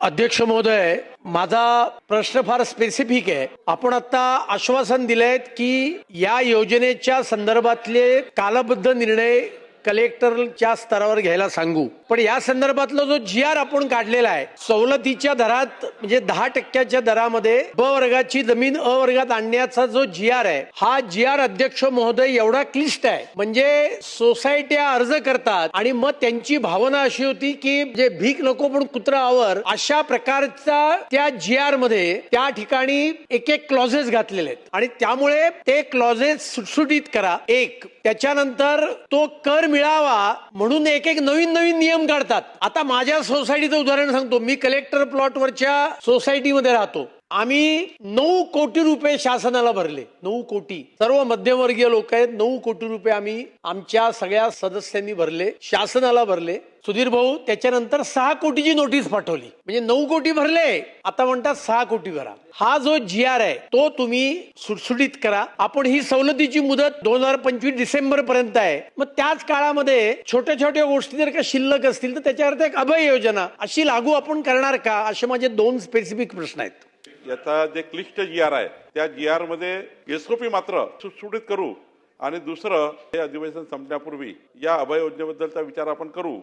अध्यक्ष महोदय माझा प्रश्न फार स्पेसिफिक आहे. आपण आता आश्वासन दिलंय की या योजनेच्या संदर्भातले कालबद्ध निर्णय कलेक्टरच्या स्तरावर घ्यायला सांगू. पण या संदर्भातला जो जी आर आपण काढलेला आहे सवलतीच्या दरात म्हणजे दहा टक्क्याच्या दरामध्ये ब वर्गाची जमीन अ वर्गात आणण्याचा जो जी आर आहे हा जी आर अध्यक्ष महोदय एवढा क्लिष्ट आहे. म्हणजे सोसायट्या अर्ज करतात आणि मग त्यांची भावना अशी होती की जे भीक नको पण कुत्रा आवर अशा प्रकारचा त्या जी आरमध्ये त्या ठिकाणी एक एक क्लॉजेस घातलेले आहेत. आणि त्यामुळे ते क्लॉजेस सुटसुटीत करा. एक त्याच्यानंतर तो कर मिळावा म्हणून एक एक नवीन नवीन नियम काढतात. आता माझ्या सोसायटीचं उदाहरण सांगतो. मी कलेक्टर प्लॉटवरच्या सोसायटीमध्ये राहतो. आम्ही नऊ कोटी रुपये शासनाला भरले. नऊ कोटी. सर्व मध्यमवर्गीय लोक आहेत. नऊ कोटी रुपये आम्ही आमच्या सगळ्या सदस्यांनी भरले. शासनाला भरले. सुधीर भाऊ त्याच्यानंतर सहा कोटीची नोटीस पाठवली. म्हणजे नऊ कोटी भरले. आता म्हणतात सहा कोटी भरा. हा जो जी आर आहे तो तुम्ही सुटसुटीत करा. आपण ही सवलतीची मुदत दोन हजार पंचवीस डिसेंबर पर्यंत आहे. मग त्याच काळामध्ये छोट्या छोट्या गोष्टी जर का शिल्लक असतील तर त्याच्यावर एक अभय योजना. अशी लागू आपण करणार का? असे माझे दोन स्पेसिफिक प्रश्न आहेत. याचा जे क्लिष्ट जी आर आहे त्या जी आरमध्ये एसओपी मात्र सुटसुटीत करू आणि दुसरं हे अधिवेशन संपण्यापूर्वी या अभय योजनेबद्दलचा विचार आपण करू.